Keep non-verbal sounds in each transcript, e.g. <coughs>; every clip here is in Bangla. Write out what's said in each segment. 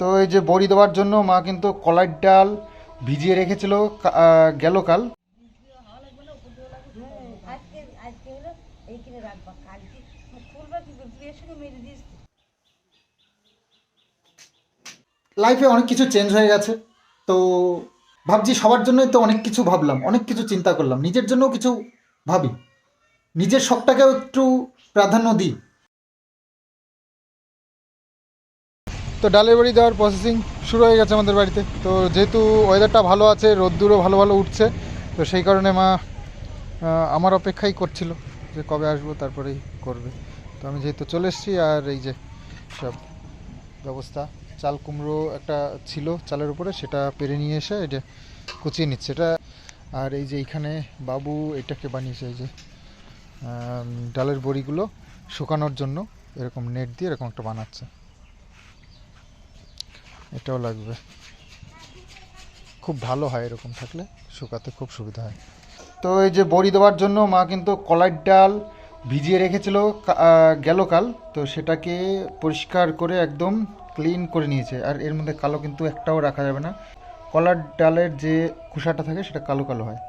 তো এই যে বড়ি দেওয়ার জন্য মা কিন্তু কলার ডাল ভিজিয়ে রেখেছিল গেল কাল। লাইফে অনেক কিছু চেঞ্জ হয়ে গেছে, তো ভাবছি সবার জন্যই তো অনেক কিছু ভাবলাম, অনেক কিছু চিন্তা করলাম, নিজের জন্যও কিছু ভাবি। নিজের শখটাকেও একটু প্রাধান্য দিই। তো ডালের বাড়ি দেওয়ার প্রসেসিং শুরু হয়ে গেছে আমাদের বাড়িতে। তো যেহেতু ওয়েদারটা ভালো আছে, রোদ্দুরও ভালো ভালো উঠছে, তো সেই কারণে মা আমার অপেক্ষাই করছিল যে কবে আসব, তারপরেই করবে। তো আমি যেহেতু চলে এসেছি, আর এই যে সব ব্যবস্থা, চাল কুমড়ো একটা ছিল চালের উপরে, সেটা পেরে নিয়ে এসে যে কুচিয়ে নিচ্ছে। এটা, আর এই যে এইখানে বাবু এটাকে বানিয়েছে, এই যে ডালের বড়িগুলো শুকানোর জন্য, এরকম নেট দিয়ে এরকম একটা বানাচ্ছে। এটাও লাগবে। খুব ভালো হয় এরকম থাকলে, শুকাতে খুব সুবিধা হয়। তো এই যে বড়ি দেওয়ার জন্য মা কিন্তু কলার ডাল ভিজিয়ে রেখেছিল গেল কাল। তো সেটাকে পরিষ্কার করে একদম ক্লিন করে নিয়েছে। আর এর মধ্যে কালো কিন্তু একটাও রাখা যাবে না। কলার ডালের যে খোসাটা থাকে সেটা কালো কালো হয়।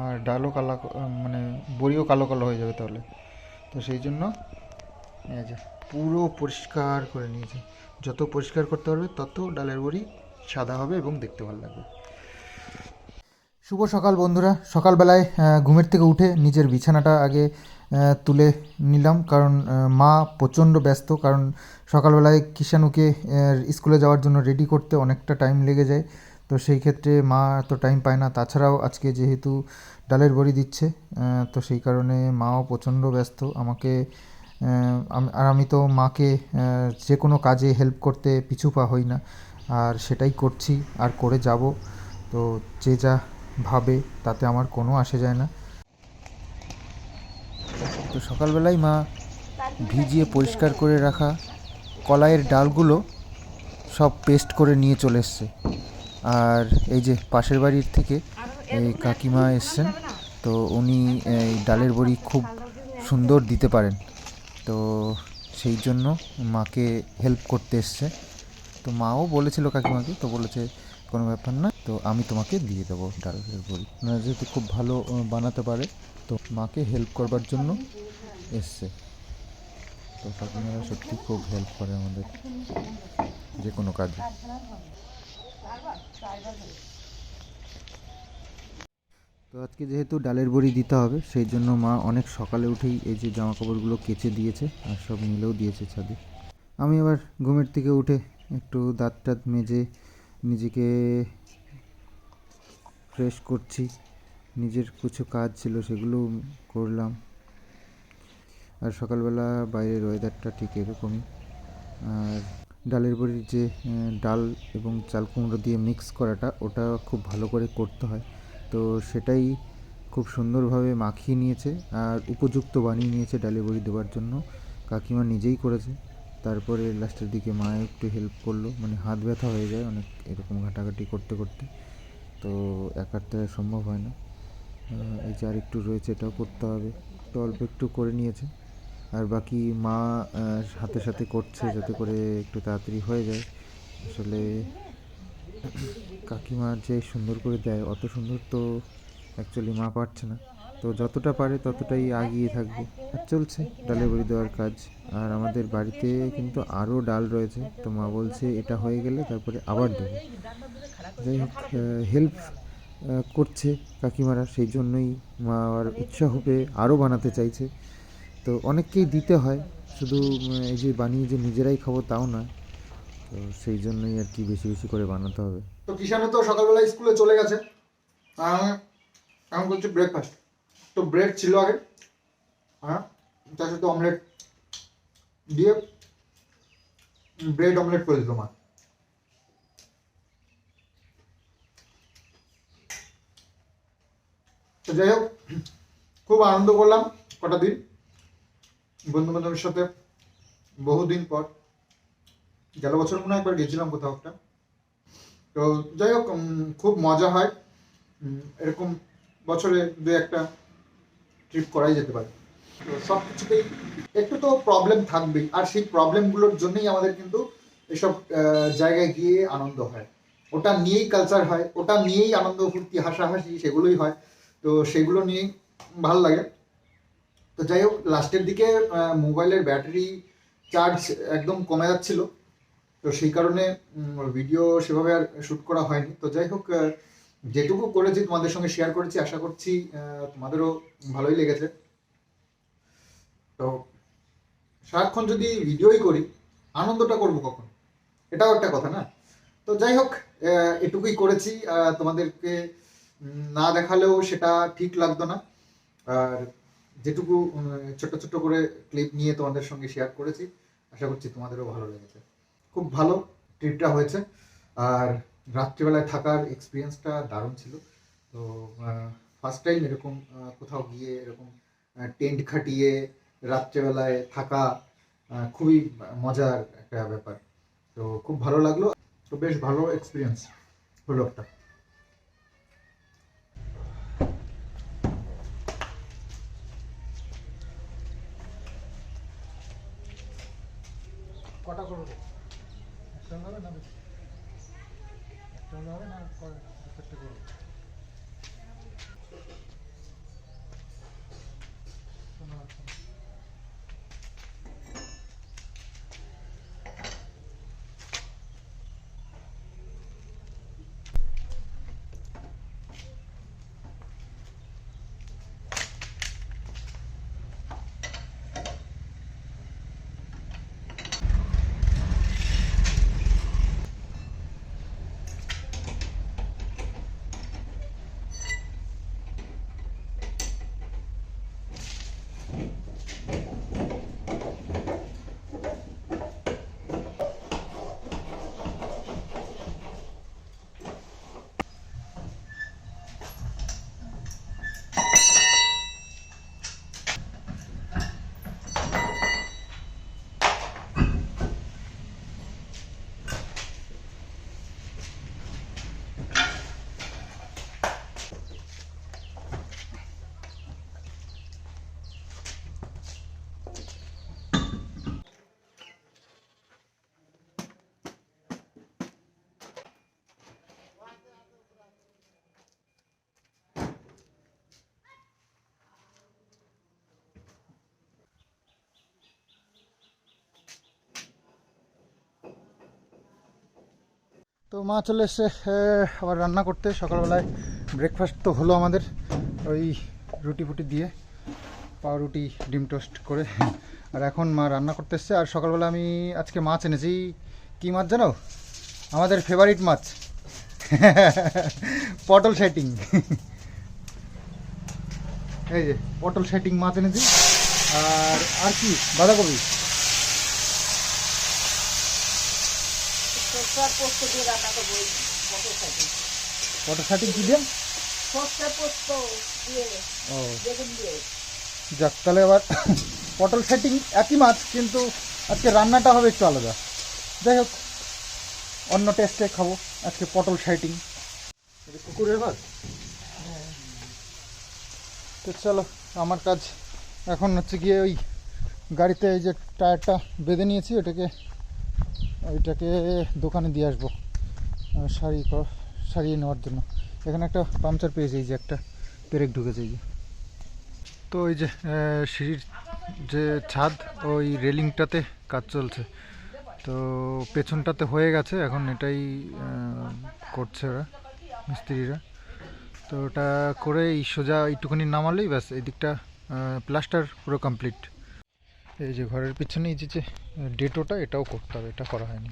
আর ডালও কালো মানে বড়িও কালো কালো হয়ে যাবে তাহলে। তো সেই জন্য পুরো পরিষ্কার করে নিয়েছে। যত পরিষ্কার করতে পারবে, তত ডালের বড়ি সাদা হবে এবং দেখতে ভালো লাগবে। শুভ সকাল বন্ধুরা। সকালবেলায় ঘুমের থেকে উঠে নিজের বিছানাটা আগে তুলে নিলাম। কারণ মা প্রচণ্ড ব্যস্ত। কারণ, সকালবেলায় কিষাণুকে স্কুলে যাওয়ার জন্য রেডি করতে অনেকটা টাইম লেগে যায়। তো সেই ক্ষেত্রে মা এত টাইম পায় না। তাছাড়াও আজকে যেহেতু ডালের বড়ি দিচ্ছে তো সেই কারণে মাও প্রচণ্ড ব্যস্ত। আমাকে আর আমি তো মাকে যে কোনো কাজে হেল্প করতে পিছু পা হই না। আর সেটাই করছি, আর করে যাব। তো যে যা ভাবে, তাতে আমার কোনো আসে যায় না। তো সকালবেলায় মা ভিজিয়ে পরিষ্কার করে রাখা কলাইয়ের ডালগুলো সব পেস্ট করে নিয়ে চলে এসছে। আর এই যে পাশের বাড়ির থেকে এই কাকিমা এসছেন, তো উনি এই ডালের বড়ি খুব সুন্দর দিতে পারেন। তো সেই জন্য মাকে হেল্প করতে এসছে। তো মাও বলেছিল কাকিমাকে, তো বলেছে, কোনো ব্যাপার না, তো আমি তোমাকে দিয়ে দেবো ডালের বড়ি ওনারা যেহেতু খুব ভালো বানাতে পারে, তো মাকে হেল্প করবার জন্য এসছে। তো কাকিমারা সত্যি খুব হেল্প করে আমাদের, যে কোনো কাজে। তো আজকে যেহেতু ডালের বড়ি দিতে হবে, সেই জন্য মা অনেক সকালে উঠেই এই যে জামা কাপড়গুলো কেচে দিয়েছে আর সব মিলেও দিয়েছে ছাদে। আমি আবার ঘুমের থেকে উঠে একটু দাঁত টাত মেজে নিজেকে ফ্রেশ করছি। নিজের কিছু কাজ ছিল সেগুলো করলাম। আর সকালবেলা বাইরের ওয়েদারটা ঠিক এরকমই। আর ডালের বড়ির যে ডাল এবং চাল কুমড়ো দিয়ে মিক্স করাটা, ওটা খুব ভালো করে করতে হয়। তো সেটাই খুব সুন্দরভাবে মাখিয়ে নিয়েছে আর উপযুক্ত বানিয়ে নিয়েছে ডেলিভারি দেওয়ার জন্য। কাকিমা নিজেই করেছে। তারপরে লাস্টের দিকে মা একটু হেল্প করল। মানে হাত ব্যথা হয়ে যায় অনেক এরকম ঘাটাঘাটি করতে করতে। তো একার দ্বারা সম্ভব হয় না। এই যে আর একটু রয়েছে এটাও করতে হবে। তো অল্প একটু করে নিয়েছে। আর বাকি মা হাতে সাথে করছে যাতে করে একটু তাড়াতাড়ি হয়ে যায়। আসলে কাকিমা যে সুন্দর করে দেয়, অত সুন্দর তো অ্যাকচুয়ালি মা পারছে না। তো যতটা পারে ততটাই আগিয়ে থাকবে। আর চলছে ডালের বড়ি দেওয়ার কাজ। আর আমাদের বাড়িতে কিন্তু আরও ডাল রয়েছে। তো মা বলছে, এটা হয়ে গেলে তারপরে আবার দেবো। যাই হোক হেল্প করছে কাকিমারা। সেই জন্যই মা আর উৎসাহ পেয়ে আরও বানাতে চাইছে। তো অনেককেই দিতে হয়। শুধু এই যে বানিয়ে যে নিজেরাই খাব তাও নয়। তো সেই জন্যই আর কি বেশি বেশি করে বানাতে হবে। তো কিষানু তো সকালবেলা স্কুলে চলে গেছে। এখন করছি ব্রেকফাস্ট তো ব্রেড ছিল আগে। হ্যাঁ তার সাথে অমলেট দিয়ে ব্রেড অমলেট করে দিল মা। তো যাই হোক, খুব আনন্দ করলাম কটা দিন। বন্ধু বান্ধবের সাথে বহুদিন পর। গেল বছর মনে একবার গেছিলাম কোথাও একটা। তো যাই হোক খুব মজা হয়। এরকম বছরে দু একটা ট্রিপ করাই যেতে পারে। তো সব কিছুতেই একটু তো প্রবলেম থাকবেই। আর সেই প্রবলেমগুলোর জন্যই আমাদের কিন্তু এসব জায়গায় গিয়ে আনন্দ হয়। ওটা নিয়েই কালচার হয়, ওটা নিয়েই আনন্দ, ফুর্তি, হাসাহাসি সেগুলোই হয়। তো সেগুলো নিয়েই ভালো লাগে। তো যাই হোক লাস্টের দিকে মোবাইলের ব্যাটারি চার্জ একদম কমে যাচ্ছিল। তো সেই কারণে ভিডিও সেভাবে আর শ্যুট করা হয়নি। তো যাই হোক যেটুকু করেছি তোমাদের সঙ্গে শেয়ার করেছি আশা করছি তোমাদেরও ভালোই লেগেছে। তো সারাক্ষণ যদি ভিডিওই করি আনন্দটা করব কখন? এটাও একটা কথা না? তো যাই হোক এটুকুই করেছি। তোমাদেরকে না দেখালেও সেটা ঠিক লাগতো না। আর যেটুকু উম, ছোট্ট ছোট্ট করে ক্লিপ নিয়ে তোমাদের সঙ্গে শেয়ার করেছি আশা করছি তোমাদেরও ভালো লেগেছে। খুব ভালো ট্রিপটা হয়েছে। আর রাত্রিবেলায় থাকার এক্সপিরিয়েন্সটা দারুণ ছিল। তো ফার্স্ট টাইম এরকম কোথাও গিয়ে এরকম টেন্ট খাটিয়ে রাত্রেবেলায় থাকা খুবই মজার একটা ব্যাপার। তো খুব ভালো লাগল। তো বেশ ভালো এক্সপিরিয়েন্স হলো একটা। কটা করব? তো মা চলে এসছে আবার রান্না করতে। সকালবেলায় ব্রেকফাস্ট তো হলো আমাদের ওই রুটি ফুটি দিয়ে, পাউরুটি, ডিম টোস্ট করে। আর এখন মা রান্না করতে এসছে। আর সকালবেলা আমি আজকে মাছ এনেছি। কি মাছ জানো? আমাদের ফেভারিট মাছ। পটল সেটিং। এই যে, পটল সেটিং মাছ এনেছি। আর আর কি? বাঁধাকপি। সরষার পোস্ত দিয়ে রান্না করব মটর সাথে পটল সেটিং কি দিয়ে? সরষার পোস্ত দিয়ে ও। বেগুন দিয়ে। যাক তাহলে এবার পটল সেটিং একই মাছ কিন্তু আজকে রান্নাটা হবে একটু আলাদা। যাই হোক অন্য টেস্টে খাব আজকে পটল সেটিং। কুকুরের ভাত? তো চলো আমার কাজ এখন হচ্ছে গিয়ে ওই গাড়িতে এই যে টায়ারটা বেঁধে নিয়েছি ওটাকে ওইটাকে দোকানে দিয়ে আসব ক- সারিয়ে নেওয়ার জন্য। এখানে একটা পাংচার পেয়েছি, এই যে একটা পেরেক ঢুকেছে, এই যে। তো ওই যে সিঁড়ির যে ছাদ, ওই রেলিংটাতে কাজ চলছে। তো পেছনটাতে হয়ে গেছে, এখন এটাই করছে ওরা, মিস্ত্রিরা। তো ওটা করে এই সোজা এইটুকুনি নামালেই ব্যাস, এই দিকটা প্লাস্টার পুরো কমপ্লিট। এই যে ঘরের পিছনে এই যে ডেটোটা, এটাও করতে হবে, এটা করা হয়নি।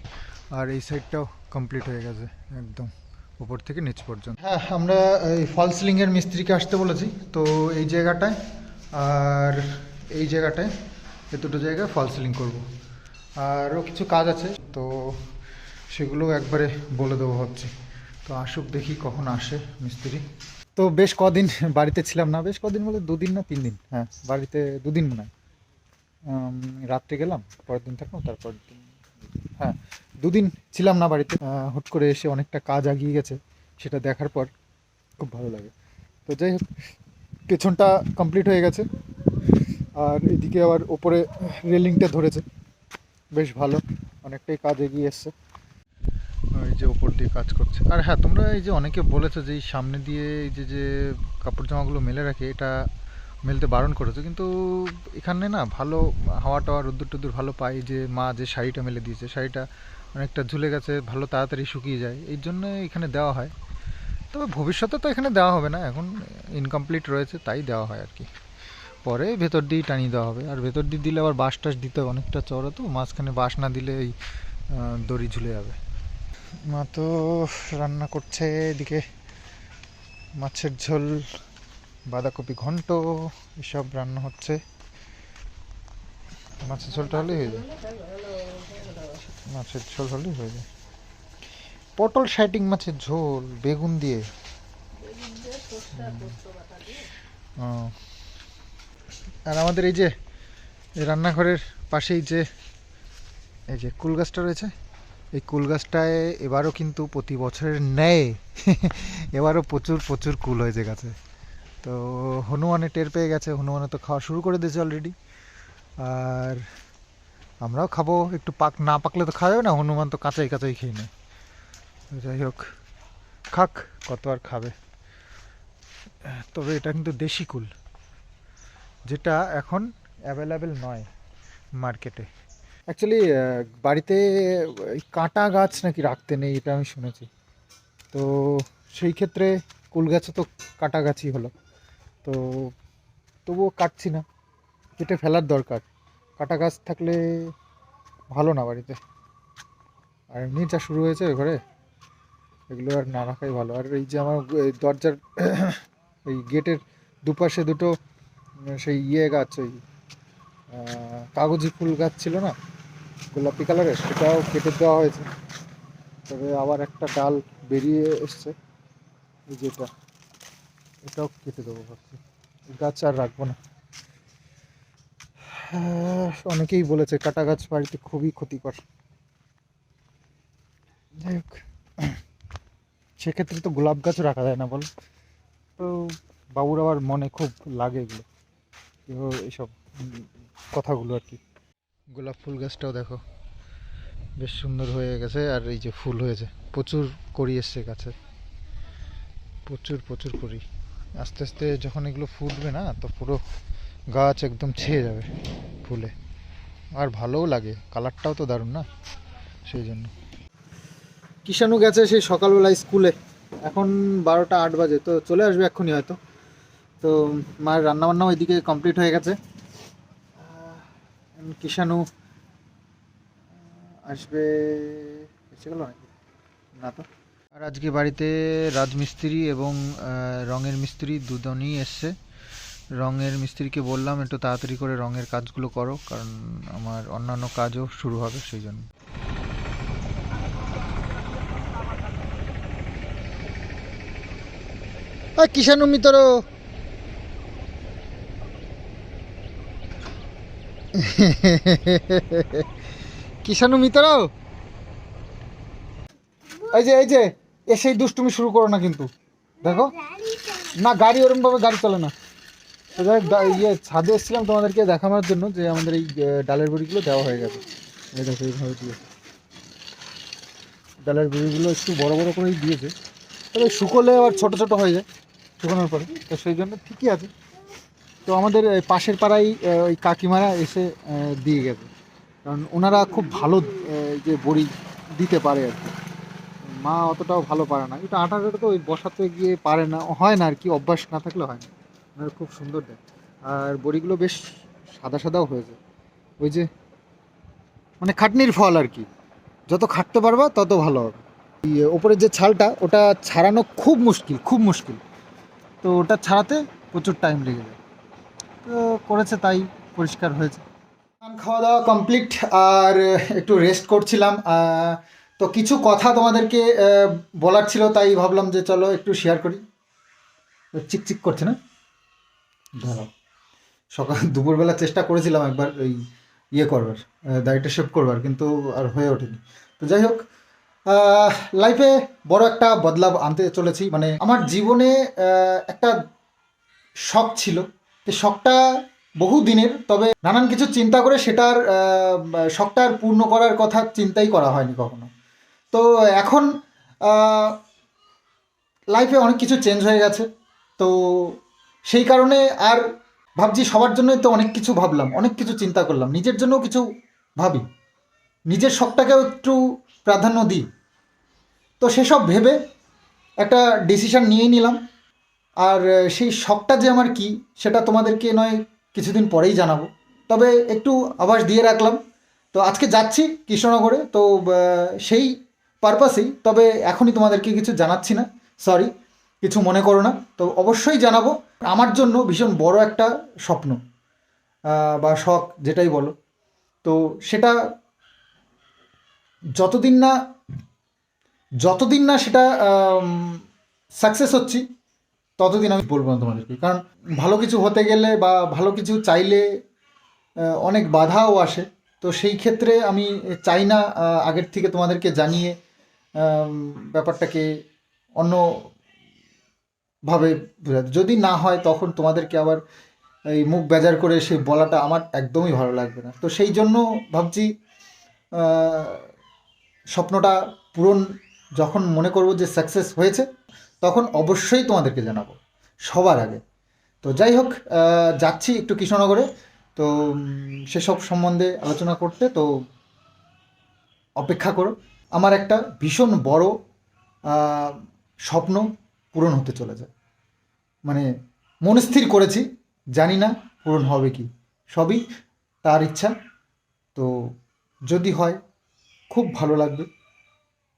আর এই সাইডটাও কমপ্লিট হয়ে গেছে, একদম উপর থেকে নিচ পর্যন্ত। হ্যাঁ আমরা এই ফল সিলিংয়ের মিস্ত্রিকে আসতে বলেছি। তো এই জায়গাটায়, আর এই জায়গাটায়, এ দুটো জায়গায় ফল সিলিং করব। আরও কিছু কাজ আছে, তো সেগুলো একবারে বলে দেবো ভাবছি। তো আসুক, দেখি কখন আসে মিস্ত্রি। তো বেশ কদিন বাড়িতে ছিলাম না, বেশ কদিন বলে দুদিন না তিন দিন হ্যাঁ বাড়িতে দুদিন মনে রাত্রে গেলাম, পরের দিন থাকলাম, তারপর দিন হ্যাঁ দুদিন ছিলাম না বাড়িতে। হুট করে এসে অনেকটা কাজ আগিয়ে গেছে, সেটা দেখার পর খুব ভালো লাগে। তো যাই হোক, পেছনটা কমপ্লিট হয়ে গেছে, আর এদিকে আবার ওপরে রেলিংটা ধরেছে। বেশ ভালো, অনেকটাই কাজ এগিয়ে এসছে। এই যে ওপর দিয়ে কাজ করছে। আর হ্যাঁ তোমরা এই যে অনেকে বলেছ যে এই সামনে দিয়ে এই যে যে কাপড় জামাগুলো মেলে রাখে, এটা মেলতে বারণ করেছে। কিন্তু এখানে না ভালো হাওয়া টাওয়া রোদ্দুর টুদ্দুর ভালো পাই যে মা যে শাড়িটা মেলে দিয়েছে, শাড়িটা অনেকটা ঝুলে গেছে, ভালো তাড়াতাড়ি শুকিয়ে যায়। এই জন্য এখানে দেওয়া হয়। তবে ভবিষ্যতে তো এখানে দেওয়া হবে না। এখন ইনকমপ্লিট রয়েছে, তাই দেওয়া হয় আর কি। পরে ভেতর দিয়েই টানিয়ে দেওয়া হবে। আর ভেতর দিয়ে দিলে আবার বাঁশ টাস দিতে হবে। অনেকটা চড়া তো, মাঝখানে বাঁশ না দিলে এই দড়ি ঝুলে যাবে। মা তো রান্না করছে এদিকে। মাছের ঝোল বাঁধাকপি ঘন্ট, এসব রান্না হচ্ছে। মাছের ঝোলটা হলেই হয়ে যায়। মাছের ঝোল হলেই হয়ে যায়। পটল শাইটিং মাছের ঝোল, বেগুন দিয়ে। আর আমাদের এই যে রান্নাঘরের পাশেই যে, এই যে কুল গাছটা রয়েছে, এই কুল গাছটায় এবারও কিন্তু প্রতি বছরের ন্যায়, <laughs> এবারও প্রচুর প্রচুর কুল হয়েছে গাছে। তো হনুমানে টের পেয়ে গেছে, হনুমানে তো খাওয়া শুরু করে দিয়েছে অলরেডি আর আমরাও খাব, একটু পাক, না পাকলে তো খাওয়া যাবে না, হনুমান তো কাঁচাই কাঁচাই খেয়ে নেয়। যাই হোক, খাক কত আর খাবে। তবে এটা কিন্তু দেশি কুল, যেটা এখন অ্যাভেলেবেল নয় মার্কেটে অ্যাকচুয়ালি বাড়িতে কাঁটা গাছ নাকি রাখতে নেই, এটা আমি শুনেছি। তো সেই ক্ষেত্রে কুল গাছে তো কাঁটা গাছই হলো। তো তবুও কাটছি না। কেটে ফেলার দরকার। কাঁটা গাছ থাকলে ভালো না বাড়িতে। আর এমনি যা শুরু হয়েছে ঘরে, এগুলো আর না রাখাই ভালো। আর এই যে আমার দরজার <coughs> এই গেটের দুপাশে দুটো সেই ইয়ে গাছ, ওই কাগজি ফুল গাছ ছিল না, গোলাপি কালারের, সেটাও কেটে দেওয়া হয়েছে। তবে আবার একটা ডাল বেরিয়ে এসছে। এই যেটা এটাও কেটে দেবো ভাবছি। গাছ আর রাখব না। অনেকেই বলেছে কাটা গাছ বাড়িতে খুবই ক্ষতিকর। যাই হোক, সেক্ষেত্রে তো গোলাপ গাছও রাখা যায় না বল। তো বাবুর আবার মনে খুব লাগে এগুলো। এইসব কথাগুলো আর কি। গোলাপ ফুল গাছটাও দেখো, বেশ সুন্দর হয়ে গেছে আর এই যে ফুল হয়েছে। প্রচুর করি এসছে গাছে। প্রচুর প্রচুর কড়ি আস্তে আস্তে যখন এগুলো ফুটবে না, তো পুরো গাছ একদম ছেয়ে যাবে ফুলে। আর ভালোও লাগে, কালারটাও তো দারুণ না? সেই জন্য। কিষাণু গেছে সেই সকালবেলা স্কুলে। এখন বারোটা আট বাজে, তো চলে আসবে এক্ষুনি হয়তো। তো মায়ের রান্নাবান্না এদিকে কমপ্লিট হয়ে গেছে। কিষাণু আসবে, এসে গেল নাকি? না তো। আর আজকে বাড়িতে রাজমিস্ত্রি এবং রঙের মিস্ত্রি দুজনই এসছে। রঙের মিস্ত্রিকে বললাম, একটু তাড়াতাড়ি করে রঙের কাজগুলো করো, কারণ আমার অন্যান্য কাজও শুরু হবে সেই জন্য। কিষাণু মিতর কিষাণু মিতর এই যে এই যে। এসেই দুষ্টুমি শুরু করো না কিন্তু। দেখো। না, গাড়ি ওরকম ভাবে গাড়ি চলে না। ইয়ে ছাদে এসেছিলাম তোমাদেরকে দেখানোর জন্য যে আমাদের এই ডালের বড়িগুলো দেওয়া হয়ে গেছে। এই দেখো, এইভাবে দিয়ে। ডালের বড়িগুলো একটু বড় বড় করেই দিয়েছে। তবে শুকোলে আবার ছোট ছোট হয়ে যায় শুকানোর পরে। তো সেই জন্য ঠিকই আছে। তো আমাদের পাশের পাড়ায় ওই কাকিমারা এসে দিয়ে গেছে। কারণ ওনারা খুব ভালো যে বড়ি দিতে পারে আর কি। মা অতটাও ভালো পারে না। এটা আটাটা তো ওই বসাতে গিয়ে পারে না। হয় না আর কি, অভ্যাস না থাকলে হয় না। ওনারা খুব সুন্দর দেয় আর বড়িগুলো বেশ সাদা সাদাও হয়েছে। ওই যে মানে খাটনির ফল আর কি। যত খাটতে পারবা তত ভালো হবে। ওপরের যে ছালটা, ওটা ছাড়ানো খুব মুশকিল খুব মুশকিল। তো ওটা ছাড়াতে প্রচুর টাইম লেগে যায়। তো করেছে তাই পরিষ্কার হয়েছে। খাওয়া দাওয়া কমপ্লিট আর একটু রেস্ট করছিলাম। তো কিছু কথা তোমাদেরকে বলার ছিল, তাই ভাবলাম যে চলো একটু শেয়ার করি। চিকচিক করছে না? দাঁড়াও সকাল দুপুরবেলা চেষ্টা করেছিলাম একবার ওই ইয়ে করবার দাড়িটা শেভ করবার, কিন্তু আর হয়ে ওঠেনি। তো যাই হোক লাইফে বড় একটা বদলাব আনতে চলেছি। মানে আমার জীবনে একটা শখ ছিল। যে শখটা বহু দিনের, তবে নানান কিছু চিন্তা করে সেটার আর পূর্ণ করার কথা চিন্তাই করা হয়নি কখনো। তো এখন লাইফে অনেক কিছু চেঞ্জ হয়ে গেছে। তো সেই কারণে আর ভাবছি সবার জন্যই তো অনেক কিছু ভাবলাম, অনেক কিছু চিন্তা করলাম। নিজের জন্যও কিছু ভাবি। নিজের শখটাকেও একটু প্রাধান্য দিই। তো সেসব ভেবে একটা ডিসিশন নিয়েই নিলাম। আর সেই শখটা যে আমার কি, সেটা তোমাদেরকে নয়, কিছুদিন পরেই জানাব। তবে একটু আভাস দিয়ে রাখলাম। তো আজকে যাচ্ছি কৃষ্ণনগরে। তো সেই পারপাসেই তবে এখনই তোমাদেরকে কিছু জানাচ্ছি না সরি কিছু মনে করো না, তো অবশ্যই জানাব। আমার জন্য ভীষণ বড় একটা স্বপ্ন বা শখ, যেটাই বলো। তো সেটা যতদিন না যতদিন না সেটা সাকসেস হচ্ছি, ততদিন আমি বলব না তোমাদেরকে। কারণ ভালো কিছু হতে গেলে বা ভালো কিছু চাইলে অনেক বাধাও আসে। তো সেই ক্ষেত্রে আমি চাই না আগের থেকে তোমাদেরকে জানিয়ে ব্যাপারটাকে অন্য ভাবে বোঝাতে। যদি না হয়, তখন তোমাদেরকে আবার এই মুখ বেজার করে সে বলাটা আমার একদমই ভালো লাগবে না। তো সেই জন্য ভাবছি স্বপ্নটা পূরণ যখন মনে করব যে সাকসেস হয়েছে, তখন অবশ্যই তোমাদেরকে জানাব, সবার আগে। তো যাই হোক যাচ্ছি একটু কৃষ্ণনগরে। তো সেসব সম্বন্ধে আলোচনা করতে। তো অপেক্ষা করো। আমার একটা ভীষণ বড় স্বপ্ন পূরণ হতে চলেছে। মানে মনস্থির করেছি, জানি না পূরণ হবে কি। সবই তার ইচ্ছা। তো যদি হয়, খুব ভালো লাগবে।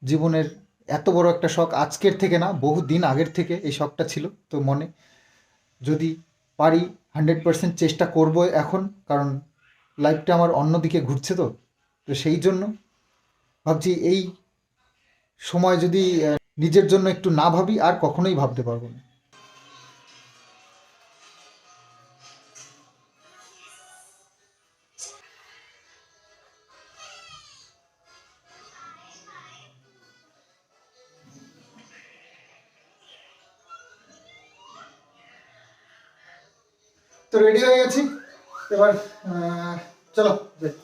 জীবনের এত বড় একটা শখ আজকের থেকে না, বহু দিন আগের থেকে এই শখটা ছিল তো মনে। যদি পারি, হান্ড্রেড পার্সেন্ট চেষ্টা করব এখন, কারণ লাইফটা আমার অন্যদিকে ঘুরছে তো। তো সেই জন্য ভাবছি এই সময় যদি নিজের জন্য একটু না ভাবি, আর কখনোই ভাবতে পারব না। তো রেডি হয়ে গেছি? এবার চলো যাই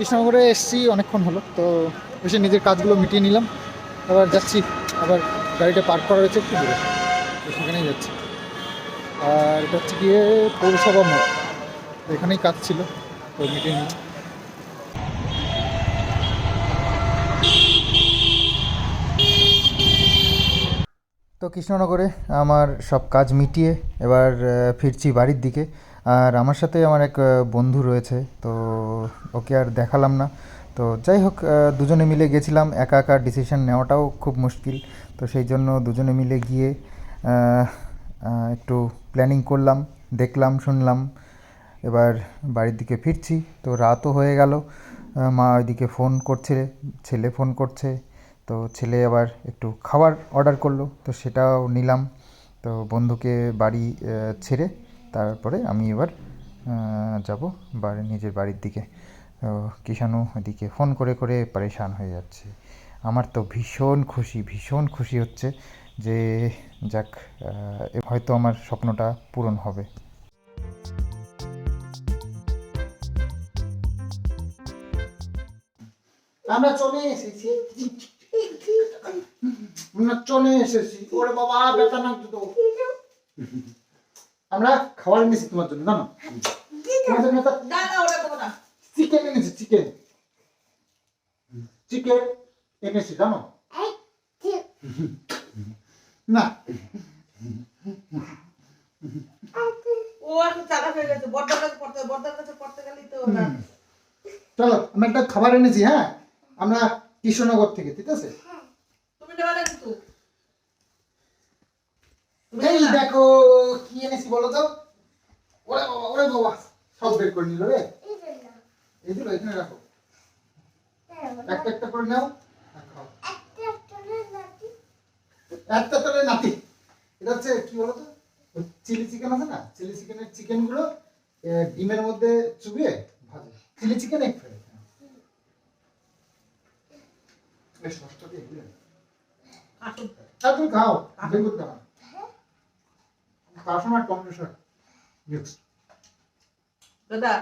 কৃষ্ণনগরে এসেছি, অনেকক্ষণ হলো, তো এসে নিজের কাজগুলো মিটিয়ে নিলাম। আবার যাচ্ছি, আবার গাড়িটা পার্ক করা রয়েছে একটু দূরে সেখানেই যাচ্ছি। আর এটা হচ্ছে গিয়ে পৌরসভা মোড় এখানেই কাজ ছিল, তো মিটিয়ে নিলাম। তো কৃষ্ণনগরে আমার সব কাজ মিটিয়ে এবার ফিরছি বাড়ির দিকে। আর আমার সাথে আমার এক বন্ধু রয়েছে, তো ওকে আর দেখালাম না। তো যাই হোক দুজনে মিলে গেছিলাম, একা একা ডিসিশন নেওয়াটাও খুব মুশকিল। তো সেই জন্য দুজনে মিলে গিয়ে একটু প্ল্যানিং করলাম, দেখলাম, শুনলাম। এবার বাড়ির দিকে ফিরছি, তো রাতও হয়ে গেল। মা ওইদিকে ফোন করছে, ছেলে ফোন করছে। তো ছেলে আবার একটু খাবার অর্ডার করল, তো সেটাও নিলাম। তো বন্ধুকে বাড়ি ছেড়ে তারপরে আমি এবার যাব বাড়ি নিজের বাড়ির দিকে। কিষাণু ওদিকে ফোন করে করে পরেশান হয়ে যাচ্ছে। আমার তো ভীষণ খুশি ভীষণ খুশি হচ্ছে যে যাক হয়তো আমার স্বপ্নটা পূরণ হবে। আমরা চলে এসেছি। চলে এসেছি। ওরে বাবা, ব্যথা না তো। আমরা খাবার এনেছি তোমার জন্য জানো? তোমার জন্য চিকেন এনেছি চিকেন। চিকেন এনেছি জানো? না। ও এখন চাকা হয়ে গেছে। বড়দার পড়তে বড়দার পড়তে গেলেই তো ওটা। চলো আমরা একটা খাবার এনেছি হ্যাঁ? আমরা কৃষ্ণনগর থেকে ঠিক আছে? তুমি নেবে না কিন্তু তুমি এই দেখো কি এনেছি বলো তো? ওরে বাবা ওরে বাবা। সব বের করে নিল রে। এই দিলো এখানে রাখো। একটা একটা করে নাও। খাও। একটা তোরে নাতি। এটা হচ্ছে কি বলতো চিলি চিকেন আছে না? চিলি চিকেনের চিকেনগুলো ডিমের মধ্যে চুবিয়ে ভাজে। চিলি চিকেন এক ফ্রাই বেশ কষ্ট দিয়ে। আসুন হ্যাঁ খাও। বের করতে কাশন আর টমেটো মিক্স দাদা।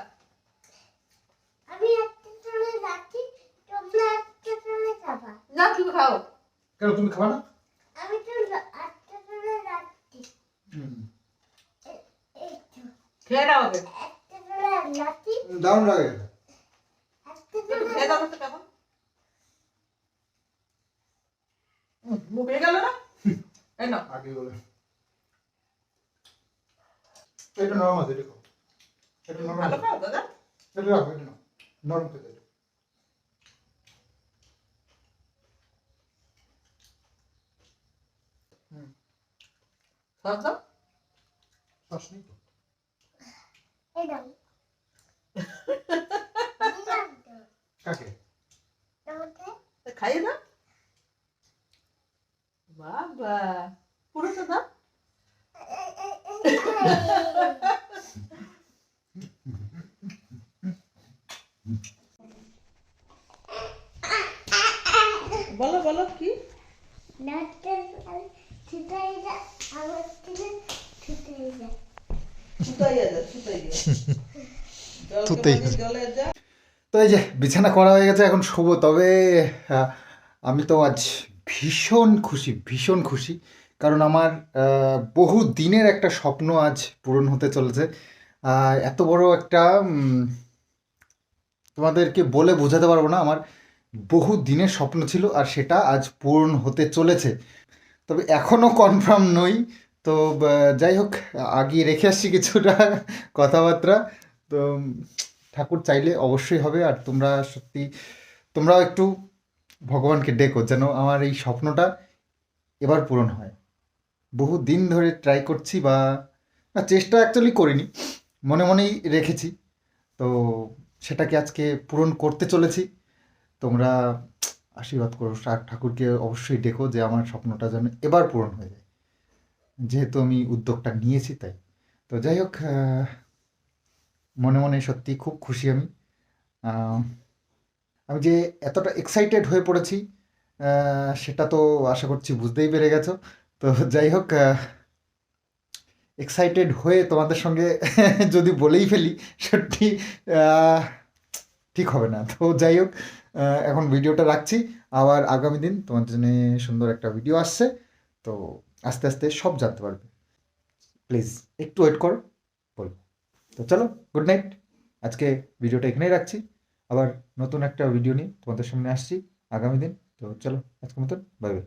আমি একটা চলে যাচ্ছি তোমরা একটা চলে যাবা না তুমি খাও। কেন তুমি খাবা না? আমি তো একটা চলে যাচ্ছি খেয়ে নাও আগে। একটা চলে যাচ্ছি দারুণ লাগে একটা চলে খেয়ে দাও তো কেমন হুম, গেল না? এই নাও। আগে বলে। এটা নরম আছে দেখো এটা নরম ভালো আছে। খাও দাদা এটা রাখো এটা নাও। নরম। সস দাও সস নেই তো? এই দাও <laughs> কাকে খাইয়ে দাও বাবা পুরোটা দাও বলো বলো কি নাটটা ছুটাই যা আমার থেকে ছুটাই যা সুতাইয়া যা সুতাইয়া যা তো এই যে, বিছানা করা হয়ে গেছে, এখন শুভ তবে আমি তো আজ ভীষণ খুশি ভীষণ খুশি। কারণ আমার বহু দিনের একটা স্বপ্ন আজ পূরণ হতে চলেছে। এত বড় একটা তোমাদেরকে বলে বোঝাতে পারব না, আমার বহু দিনের স্বপ্ন ছিল আর সেটা আজ পূরণ হতে চলেছে। তবে এখনও কনফার্ম নই। তো যাই হোক আগে রেখে আসছি কিছুটা কথাবার্তা। তো ঠাকুর চাইলে অবশ্যই হবে, আর তোমরা সত্যি, তোমরাও একটু ভগবানকে ডেকো যেন আমার এই স্বপ্নটা এবার পূরণ হয়। বহু দিন ধরে ট্রাই করছি বা, না, চেষ্টা অ্যাকচুয়ালি করিনি, মনে মনেই রেখেছি। তো সেটাকে আজকে পূরণ করতে চলেছি। তোমরা আশীর্বাদ করো ঠাকুরকে অবশ্যই ডেকো যে আমার স্বপ্নটা যেন এবার পূরণ হয়ে যায়। যেহেতু আমি উদ্যোগটা নিয়েছি তাই। তো যাই হোক মনে মনে সত্যি খুব খুশি আমি। আমি যে এতটা এক্সাইটেড হয়ে পড়েছি সেটা তো আশা করছি বুঝতেই পেরে গেছো। তো যাই হোক এক্সাইটেড হয়ে তোমাদের সঙ্গে <laughs> যদি বলেই ফেলি, সত্যি ঠিক হবে না। তো যাই হোক এখন ভিডিওটা রাখছি। আবার আগামী দিন তোমাদের জন্য সুন্দর একটা ভিডিও আসছে। তো আস্তে আস্তে সব জানতে পারবে। প্লিজ একটু ওয়েট করো। তো চলো গুড নাইট আজকে ভিডিওটা এখানেই রাখছি। আবার নতুন একটা ভিডিও নিয়ে তোমাদের সামনে আসছি আগামী দিন। তো চলো, আজকের মতন বাই বাই